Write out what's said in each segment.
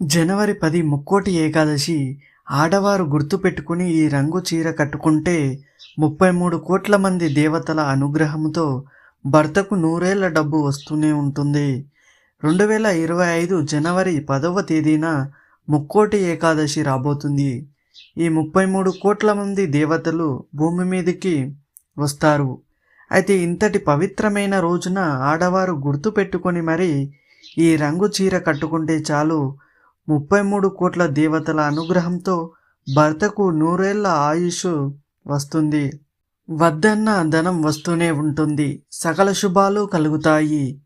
జనవరి పది ముక్కోటి ఏకాదశి ఆడవారు గుర్తుపెట్టుకుని ఈ రంగు చీర కట్టుకుంటే ముప్పై మూడు కోట్ల మంది దేవతల అనుగ్రహంతో భర్తకు నూరేళ్ళ డబ్బు వస్తూనే ఉంటుంది. రెండు వేల ఇరవై ఐదు జనవరి పదవ తేదీన ముక్కోటి ఏకాదశి రాబోతుంది. ఈ ముప్పై మూడు కోట్ల మంది దేవతలు భూమి మీదకి వస్తారు. అయితే ఇంతటి పవిత్రమైన రోజున ఆడవారు గుర్తుపెట్టుకొని మరి ఈ రంగు చీర కట్టుకుంటే చాలు ముప్పై మూడు కోట్ల దేవతల అనుగ్రహంతో భర్తకు నూరేళ్ళ ఆయుష్ వస్తుంది. వద్దన్న ధనం వస్తూనే ఉంటుంది. సకల శుభాలు కలుగుతాయి.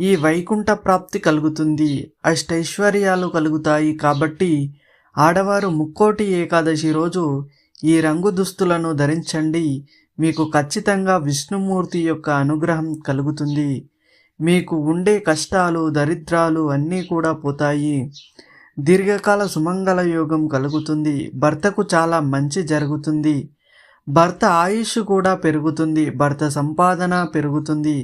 ఈ వైకుంఠ ప్రాప్తి కలుగుతుంది. అష్టైశ్వర్యాలు కలుగుతాయి కాబట్టి ఆడవారు ముక్కోటి ఏకాదశి రోజు ఈ రంగు దుస్తులను ధరించండి. మీకు ఖచ్చితంగా విష్ణుమూర్తి యొక్క అనుగ్రహం కలుగుతుంది. మీకు ఉండే కష్టాలు దరిద్రాలు అన్నీ కూడా పోతాయి. దీర్ఘకాల సుమంగళ యోగం కలుగుతుంది. భర్తకు చాలా మంచి జరుగుతుంది. భర్త ఆయుష్ కూడా పెరుగుతుంది. భర్త సంపాదన పెరుగుతుంది.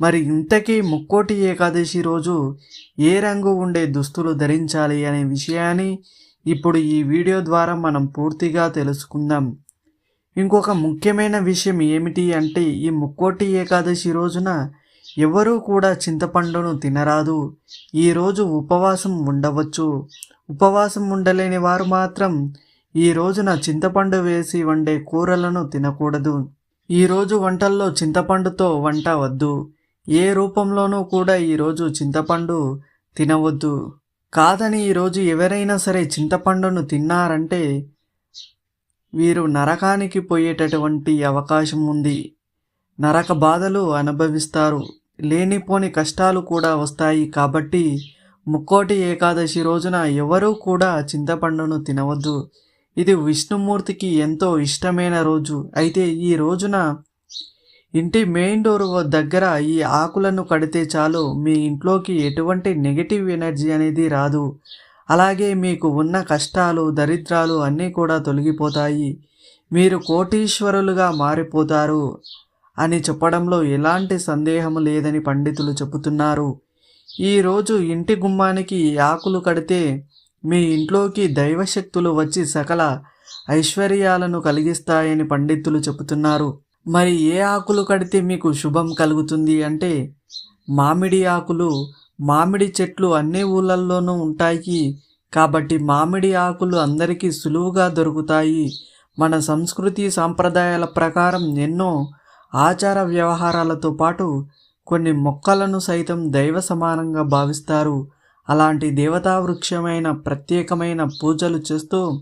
మరి ఇంతకీ ముక్కోటి ఏకాదశి రోజు ఏ రంగు ఉండే దుస్తులు ధరించాలి అనే విషయాన్ని ఇప్పుడు ఈ వీడియో ద్వారా మనం పూర్తిగా తెలుసుకుందాం. ఇంకొక ముఖ్యమైన విషయం ఏమిటి అంటే ఈ ముక్కోటి ఏకాదశి రోజున ఎవరూ కూడా చింతపండును తినరాదు. ఈరోజు ఉపవాసం ఉండవచ్చు. ఉపవాసం ఉండలేని వారు మాత్రం ఈ రోజున చింతపండు వేసి వండే కూరలను తినకూడదు. ఈరోజు వంటల్లో చింతపండుతో వంట వద్దు. ఏ రూపంలోనూ కూడా ఈరోజు చింతపండు తినవద్దు. కాదని ఈరోజు ఎవరైనా సరే చింతపండును తిన్నారంటే వీరు నరకానికి పోయేటటువంటి అవకాశం ఉంది. నరక బాధలు అనుభవిస్తారు. లేనిపోని కష్టాలు కూడా వస్తాయి కాబట్టి ముక్కోటి ఏకాదశి రోజున ఎవరూ కూడా చింతపండును తినవద్దు. ఇది విష్ణుమూర్తికి ఎంతో ఇష్టమైన రోజు. అయితే ఈ రోజున ఇంటి మెయిన్ డోర్ దగ్గర ఈ ఆకులను కడితే చాలు. మీ ఇంట్లోకి ఎటువంటి నెగిటివ్ ఎనర్జీ అనేది రాదు. అలాగే మీకు ఉన్న కష్టాలు దరిద్రాలు అన్నీ కూడా తొలగిపోతాయి. మీరు కోటీశ్వరులుగా మారిపోతారు. అని చెప్పడంలో ఎలాంటి సందేహం లేదని పండితులు చెబుతున్నారు. ఈరోజు ఇంటి గుమ్మానికి ఆకులు కడితే మీ ఇంట్లోకి దైవశక్తులు వచ్చి సకల ఐశ్వర్యాలను కలిగిస్తాయని పండితులు చెబుతున్నారు. మరి ఏ ఆకులు కడితే మీకు శుభం కలుగుతుంది అంటే మామిడి ఆకులు మామిడి చెట్లు అన్ని ఊళ్ళల్లోనూ ఉంటాయి. కాబట్టి మామిడి ఆకులు అందరికీ సులువుగా దొరుకుతాయి. మన సంస్కృతి సాంప్రదాయాల ప్రకారం ఎన్నో ఆచార వ్యవహారాలతో పాటు కొన్ని మొక్కలను సైతం దైవ సమానంగా భావిస్తారు. అలాంటి దేవతా వృక్షమైన ప్రత్యేకమైన పూజలు చేస్తూ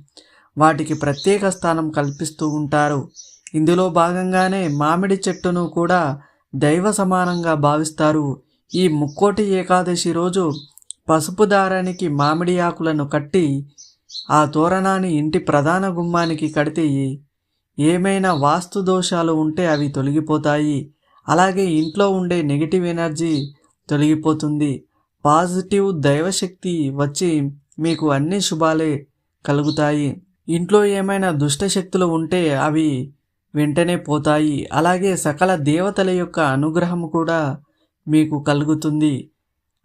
వాటికి ప్రత్యేక స్థానం కల్పిస్తూ ఉంటారు. ఇందులో భాగంగానే మామిడి చెట్టును కూడా దైవ సమానంగా భావిస్తారు. ఈ ముక్కోటి ఏకాదశి రోజు పసుపు దారానికి మామిడి ఆకులను కట్టి ఆ తోరణాన్ని ఇంటి ప్రధాన గుమ్మానికి కడితే ఏమైనా వాస్తు దోషాలు ఉంటే అవి తొలగిపోతాయి. అలాగే ఇంట్లో ఉండే నెగిటివ్ ఎనర్జీ తొలగిపోతుంది. పాజిటివ్ దైవశక్తి వచ్చి మీకు అన్ని శుభాలే కలుగుతాయి. ఇంట్లో ఏమైనా దుష్ట శక్తులు ఉంటే అవి వెంటనే పోతాయి. అలాగే సకల దేవతల యొక్క అనుగ్రహం కూడా మీకు కలుగుతుంది.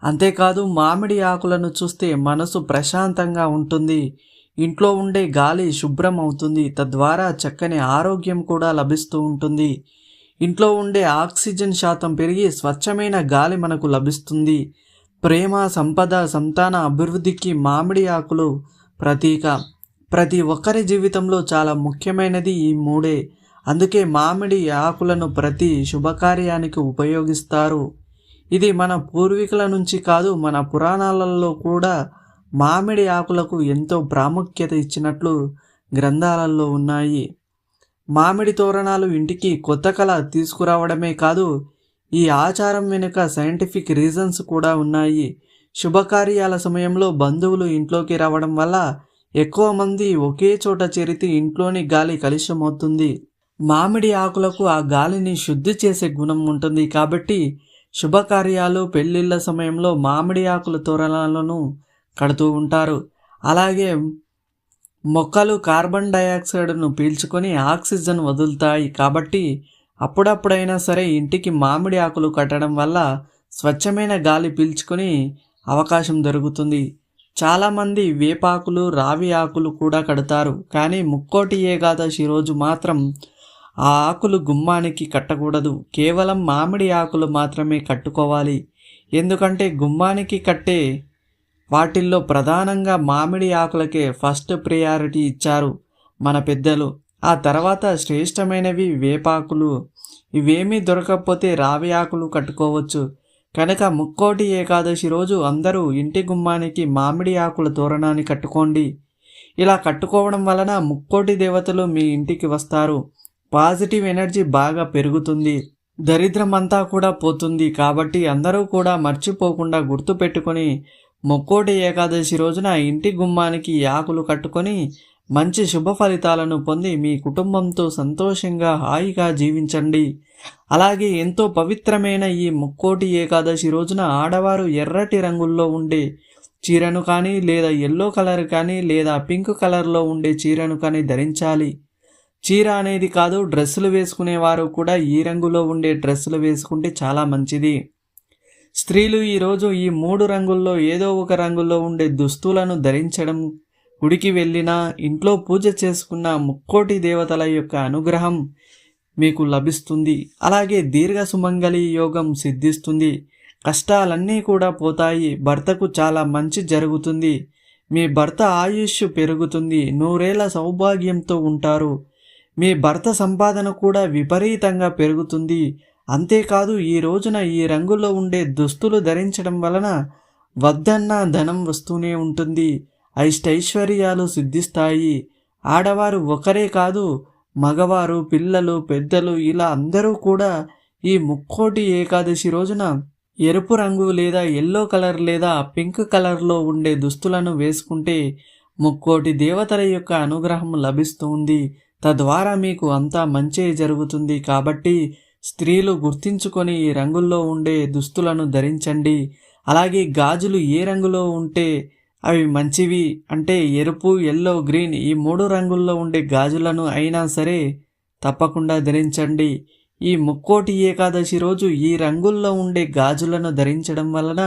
అంతేకాదు మామిడి ఆకులను చూస్తే మనసు ప్రశాంతంగా ఉంటుంది. ఇంట్లో ఉండే గాలి శుభ్రం అవుతుంది తద్వారా చక్కని ఆరోగ్యం కూడా లభిస్తూ ఉంటుంది. ఇంట్లో ఉండే ఆక్సిజన్ శాతం పెరిగి స్వచ్ఛమైన గాలి మనకు లభిస్తుంది. ప్రేమ సంపద సంతాన అభివృద్ధికి మామిడి ఆకులు ప్రతీక. ప్రతి ఒక్కరి జీవితంలో చాలా ముఖ్యమైనది ఈ మూడే. అందుకే మామిడి ఆకులను ప్రతి శుభకార్యానికి ఉపయోగిస్తారు. ఇది మన పూర్వీకుల నుంచి కాదు మన పురాణాలలో కూడా మామిడి ఆకులకు ఎంతో ప్రాముఖ్యత ఇచ్చినట్లు గ్రంథాలలో ఉన్నాయి. మామిడి తోరణాలు ఇంటికి కొత్త కళ తీసుకురావడమే కాదు ఈ ఆచారం వెనుక సైంటిఫిక్ రీజన్స్ కూడా ఉన్నాయి. శుభకార్యాల సమయంలో బంధువులు ఇంట్లోకి రావడం వల్ల ఎక్కువ మంది ఒకే చోట చేరితే ఇంట్లోని గాలి కలుషమవుతుంది మామిడి ఆకులకు ఆ గాలిని శుద్ధి చేసే గుణం ఉంటుంది కాబట్టి శుభకార్యాలు పెళ్ళిళ్ళ సమయంలో మామిడి ఆకుల తోరణాలను కడుతూ ఉంటారు. అలాగే మొక్కలు కార్బన్ డైఆక్సైడ్ను పీల్చుకొని ఆక్సిజన్ వదులుతాయి కాబట్టి అప్పుడప్పుడైనా సరే ఇంటికి మామిడి ఆకులు కట్టడం వల్ల స్వచ్ఛమైన గాలి పీల్చుకొని అవకాశం దొరుకుతుంది. చాలామంది వేపాకులు రావి ఆకులు కూడా కడతారు. కానీ ముక్కోటి ఏకాదశి రోజు మాత్రం ఆ ఆకులు గుమ్మానికి కట్టకూడదు. కేవలం మామిడి ఆకులు మాత్రమే కట్టుకోవాలి. ఎందుకంటే గుమ్మానికి కట్టే వాటిల్లో ప్రధానంగా మామిడి ఆకులకే ఫస్ట్ ప్రియారిటీ ఇచ్చారు మన పెద్దలు. ఆ తర్వాత శ్రేష్టమైనవి వేపాకులు. ఇవేమీ దొరకకపోతే రావి ఆకులు కట్టుకోవచ్చు. కనుక ముక్కోటి ఏకాదశి రోజు అందరూ ఇంటి గుమ్మానికి మామిడి ఆకుల తోరణాన్ని కట్టుకోండి. ఇలా కట్టుకోవడం వలన ముక్కోటి దేవతలు మీ ఇంటికి వస్తారు. పాజిటివ్ ఎనర్జీ బాగా పెరుగుతుంది. దరిద్రమంతా కూడా పోతుంది కాబట్టి అందరూ కూడా మర్చిపోకుండా గుర్తుపెట్టుకొని ముక్కోటి ఏకాదశి రోజున ఇంటి గుమ్మానికి ఈ ఆకులు కట్టుకొని మంచి శుభ ఫలితాలను పొంది మీ కుటుంబంతో సంతోషంగా హాయిగా జీవించండి. అలాగే ఎంతో పవిత్రమైన ఈ ముక్కోటి ఏకాదశి రోజున ఆడవారు ఎర్రటి రంగుల్లో ఉండే చీరను కానీ లేదా ఎల్లో కలర్ కానీ లేదా పింక్ కలర్లో ఉండే చీరను కానీ ధరించాలి. చీర అనేది కాదు డ్రెస్సులు వేసుకునేవారు కూడా ఈ రంగులో ఉండే డ్రెస్సులు వేసుకుంటే చాలా మంచిది. స్త్రీలు ఈరోజు ఈ మూడు రంగుల్లో ఏదో ఒక రంగుల్లో ఉండే దుస్తులను ధరించడం గుడికి వెళ్ళినా ఇంట్లో పూజ చేసుకున్న ముక్కోటి దేవతల యొక్క అనుగ్రహం మీకు లభిస్తుంది. అలాగే దీర్ఘ సుమంగళి యోగం సిద్ధిస్తుంది. కష్టాలన్నీ కూడా పోతాయి. భర్తకు చాలా మంచి జరుగుతుంది. మీ భర్త ఆయుష్ పెరుగుతుంది. నూరేళ్ళ సౌభాగ్యంతో ఉంటారు. మీ భర్త సంపాదన కూడా విపరీతంగా పెరుగుతుంది. అంతేకాదు ఈ రోజున ఈ రంగులో ఉండే దుస్తులు ధరించడం వలన వద్దన్న ధనం వస్తూనే ఉంటుంది. ఐష్టైశ్వర్యాలు సిద్ధిస్తాయి. ఆడవారు ఒకరే కాదు మగవారు పిల్లలు పెద్దలు ఇలా అందరూ కూడా ఈ ముక్కోటి ఏకాదశి రోజున ఎరుపు రంగు లేదా ఎల్లో కలర్ లేదా పింక్ కలర్లో ఉండే దుస్తులను వేసుకుంటే ముక్కోటి దేవతల యొక్క అనుగ్రహం లభిస్తుంది తద్వారా మీకు అంతా మంచే జరుగుతుంది కాబట్టి స్త్రీలు గుర్తించుకొని ఈ రంగుల్లో ఉండే దుస్తులను ధరించండి. అలాగే గాజులు ఏ రంగులో ఉంటే అవి మంచివి అంటే ఎరుపు ఎల్లో గ్రీన్ ఈ మూడు రంగుల్లో ఉండే గాజులను అయినా సరే తప్పకుండా ధరించండి. ఈ ముక్కోటి ఏకాదశి రోజు ఈ రంగుల్లో ఉండే గాజులను ధరించడం వలన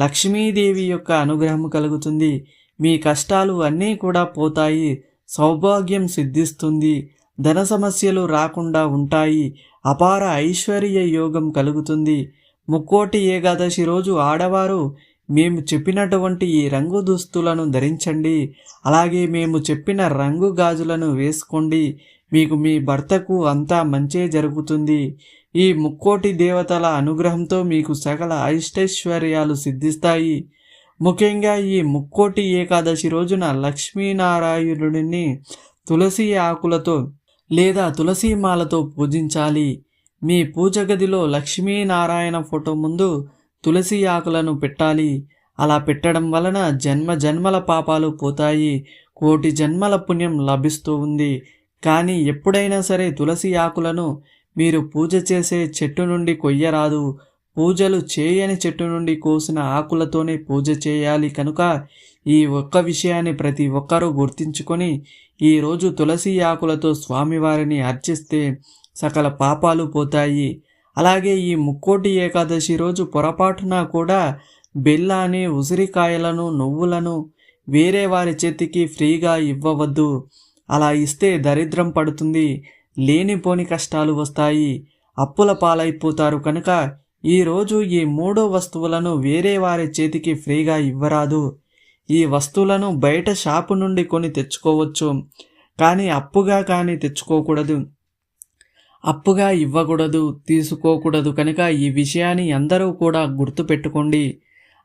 లక్ష్మీదేవి యొక్క అనుగ్రహం కలుగుతుంది. మీ కష్టాలు అన్నీ కూడా పోతాయి. సౌభాగ్యం సిద్ధిస్తుంది. ధన సమస్యలు రాకుండా ఉంటాయి. అపార ఐశ్వర్య యోగం కలుగుతుంది. ముక్కోటి ఏకాదశి రోజు ఆడవారు మేము చెప్పినటువంటి ఈ రంగు దుస్తులను ధరించండి. అలాగే మేము చెప్పిన రంగు గాజులను వేసుకోండి. మీకు మీ భర్తకు అంతా మంచే జరుగుతుంది. ఈ ముక్కోటి దేవతల అనుగ్రహంతో మీకు సకల ఐష్టైశ్వర్యాలు సిద్ధిస్తాయి. ముఖ్యంగా ఈ ముక్కోటి ఏకాదశి రోజున లక్ష్మీనారాయణుడిని తులసి ఆకులతో లేదా తులసీమాలతో పూజించాలి. మీ పూజ గదిలో లక్ష్మీనారాయణ ఫోటో ముందు తులసి ఆకులను పెట్టాలి. అలా పెట్టడం వలన జన్మ జన్మల పాపాలు పోతాయి. కోటి జన్మల పుణ్యం లభిస్తూ ఉంది. కానీ ఎప్పుడైనా సరే తులసి ఆకులను మీరు పూజ చేసే చెట్టు నుండి కొయ్యరాదు. పూజలు చేయని చెట్టు నుండి కోసిన ఆకులతోనే పూజ చేయాలి కనుక ఈ ఒక్క విషయాన్ని ప్రతి ఒక్కరూ గుర్తించుకొని ఈరోజు తులసి ఆకులతో స్వామివారిని అర్చిస్తే సకల పాపాలు పోతాయి. అలాగే ఈ ముక్కోటి ఏకాదశి రోజు పొరపాటున కూడా బెల్లాన్ని ఉసిరికాయలను నువ్వులను వేరే వారి చేతికి ఫ్రీగా ఇవ్వవద్దు. అలా ఇస్తే దరిద్రం పడుతుంది లేనిపోని కష్టాలు వస్తాయి. అప్పుల పాలైపోతారు కనుక ఈరోజు ఈ మూడో వస్తువులను వేరే వారి చేతికి ఫ్రీగా ఇవ్వరాదు. ఈ వస్తువులను బయట షాపు నుండి కొని తెచ్చుకోవచ్చు. కానీ అప్పుగా కానీ తెచ్చుకోకూడదు. అప్పుగా ఇవ్వకూడదు తీసుకోకూడదు. కనుక ఈ విషయాన్ని అందరూ కూడా గుర్తుపెట్టుకోండి.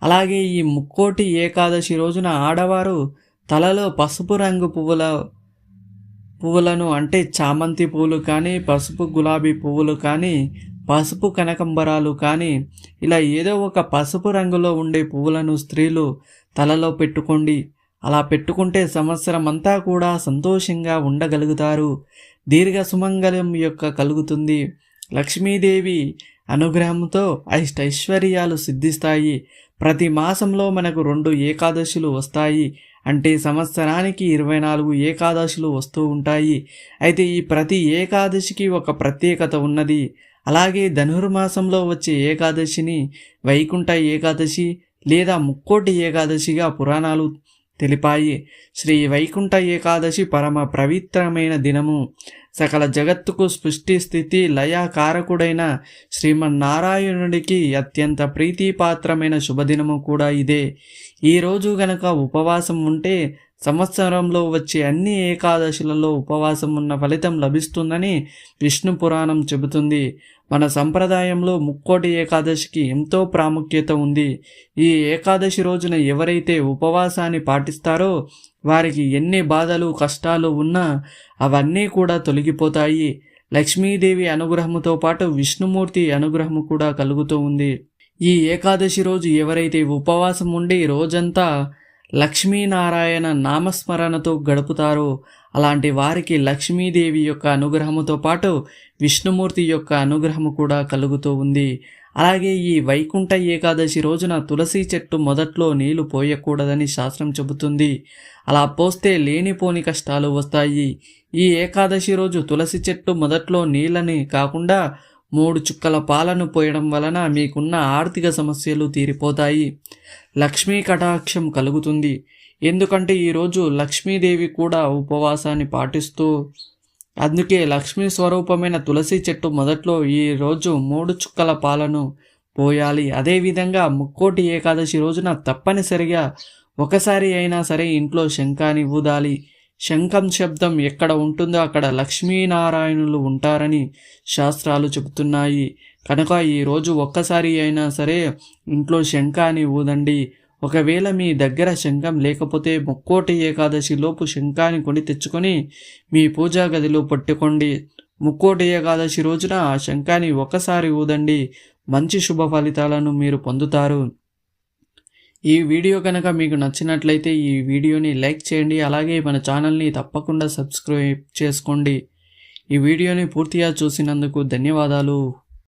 అలాగే ఈ ముక్కోటి ఏకాదశి రోజున ఆడవారు తలలో పసుపు రంగు పువ్వుల పువ్వులను అంటే చామంతి పువ్వులు కానీ పసుపు గులాబీ పువ్వులు కానీ పసుపు కనకంబరాలు కానీ ఇలా ఏదో ఒక పసుపు రంగులో ఉండే పువ్వులను స్త్రీలు తలలో పెట్టుకోండి. అలా పెట్టుకుంటే సంవత్సరం అంతా కూడా సంతోషంగా ఉండగలుగుతారు. దీర్ఘ సుమంగళం యొక్క కలుగుతుంది. లక్ష్మీదేవి అనుగ్రహంతో ఐష్టైశ్వర్యాలు సిద్ధిస్తాయి. ప్రతి మాసంలో మనకు రెండు ఏకాదశులు వస్తాయి. అంటే సంవత్సరానికి ఇరవై నాలుగు ఏకాదశులు వస్తూ ఉంటాయి. అయితే ఈ ప్రతి ఏకాదశికి ఒక ప్రత్యేకత ఉన్నది. అలాగే ధనుర్మాసంలో వచ్చే ఏకాదశిని వైకుంఠ ఏకాదశి లేదా ముక్కోటి ఏకాదశిగా పురాణాలు తెలిపాయి. శ్రీ వైకుంఠ ఏకాదశి పరమ పవిత్రమైన దినము. సకల జగత్తుకు సృష్టి స్థితి లయ కారకుడైన శ్రీమన్నారాయణుడికి అత్యంత ప్రీతిపాత్రమైన శుభదినము కూడా ఇదే. ఈ రోజు గనక ఉపవాసం ఉంటే సంవత్సరంలో వచ్చే అన్ని ఏకాదశులలో ఉపవాసం ఉన్న ఫలితం లభిస్తుందని విష్ణు పురాణం చెబుతుంది. మన సంప్రదాయంలో ముక్కోటి ఏకాదశికి ఎంతో ప్రాముఖ్యత ఉంది. ఈ ఏకాదశి రోజున ఎవరైతే ఉపవాసాన్ని పాటిస్తారో వారికి ఎన్ని బాధలు కష్టాలు ఉన్నా అవన్నీ కూడా తొలగిపోతాయి. లక్ష్మీదేవి అనుగ్రహముతో పాటు విష్ణుమూర్తి అనుగ్రహము కూడా కలుగుతూ ఉంది. ఈ ఏకాదశి రోజు ఎవరైతే ఉపవాసం ఉండి రోజంతా లక్ష్మీనారాయణ నామస్మరణతో గడుపుతారో అలాంటి వారికి లక్ష్మీదేవి యొక్క అనుగ్రహముతో పాటు విష్ణుమూర్తి యొక్క అనుగ్రహము కూడా కలుగుతూ ఉంది. అలాగే ఈ వైకుంఠ ఏకాదశి రోజున తులసి చెట్టు మొదట్లో నీళ్ళు పోయకూడదని శాస్త్రం చెబుతుంది. అలా పోస్తే లేనిపోని కష్టాలు వస్తాయి. ఈ ఏకాదశి రోజు తులసి చెట్టు మొదట్లో నీళ్ళని కాకుండా మూడు చుక్కల పాలను పోయడం వలన మీకున్న ఆర్థిక సమస్యలు తీరిపోతాయి. లక్ష్మీ కటాక్షం కలుగుతుంది. ఎందుకంటే ఈరోజు లక్ష్మీదేవి కూడా ఉపవాసాన్ని పాటిస్తూ అందుకే లక్ష్మీ స్వరూపమైన తులసి చెట్టు మొదట్లో ఈ రోజు మూడు చుక్కల పాలను పోయాలి. అదేవిధంగా ముక్కోటి ఏకాదశి రోజున తప్పనిసరిగా ఒకసారి అయినా సరే ఇంట్లో శంఖాన్ని ఊదాలి. శంఖం శబ్దం ఎక్కడ ఉంటుందో అక్కడ లక్ష్మీనారాయణులు ఉంటారని శాస్త్రాలు చెబుతున్నాయి. కనుక ఈరోజు ఒక్కసారి అయినా సరే ఇంట్లో శంఖాన్ని ఊదండి. ఒకవేళ మీ దగ్గర శంఖం లేకపోతే ముక్కోటి ఏకాదశిలోపు శంఖాన్ని కొని తెచ్చుకొని మీ పూజా గదిలో పట్టుకోండి. ముక్కోటి ఏకాదశి రోజున ఆ శంఖాన్ని ఒకసారి ఊదండి. మంచి శుభ ఫలితాలను మీరు పొందుతారు. ఈ వీడియో కనుక మీకు నచ్చినట్లయితే ఈ వీడియోని లైక్ చేయండి అలాగే మన ఛానల్ని తప్పకుండా సబ్స్క్రైబ్ చేసుకోండి. ఈ వీడియోని పూర్తిగా చూసినందుకు ధన్యవాదాలు.